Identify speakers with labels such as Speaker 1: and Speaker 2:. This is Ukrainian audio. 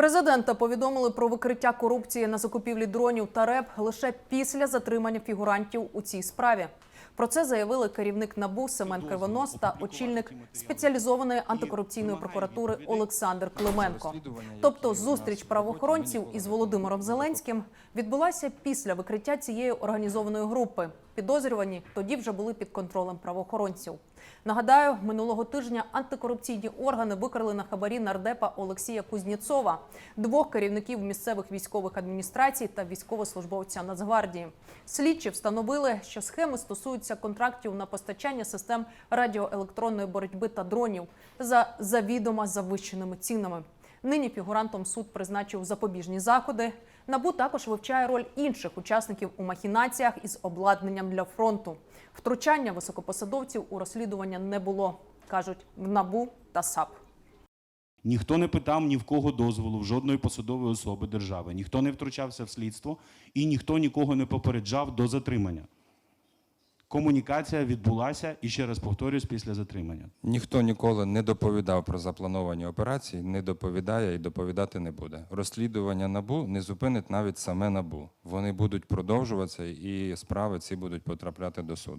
Speaker 1: Президента повідомили про викриття корупції на закупівлі дронів та РЕП лише після затримання фігурантів у цій справі. Про це заявили керівник НАБУ Семен Кривонос та очільник спеціалізованої антикорупційної прокуратури Олександр Клименко. Тобто, зустріч правоохоронців із Володимиром Зеленським відбулася після викриття цієї організованої групи. Підозрювані тоді вже були під контролем правоохоронців. Нагадаю, минулого тижня антикорупційні органи викрили на хабарі нардепа Олексія Кузнєцова, двох керівників місцевих військових адміністрацій та військовослужбовця Нацгвардії. Слідчі встановили, що схеми стосуються контрактів на постачання систем радіоелектронної боротьби та дронів за завідомо завищеними цінами. Нині фігурантом суд призначив запобіжні заходи. Набу також вивчає роль інших учасників у махінаціях із обладнанням для фронту. Втручання високопосадовців у розслідування не було, кажуть в набу та САП.
Speaker 2: Ніхто не питав ні в кого дозволу, в жодної посадової особи держави. Ніхто не втручався в слідство і ніхто нікого не попереджав до затримання. Комунікація відбулася і ще раз повторюсь після затримання.
Speaker 3: Ніхто ніколи не доповідав про заплановані операції, не доповідає і доповідати не буде. Розслідування набу не зупинить навіть саме набу. Вони будуть продовжуватися, і справи ці будуть потрапляти до суду.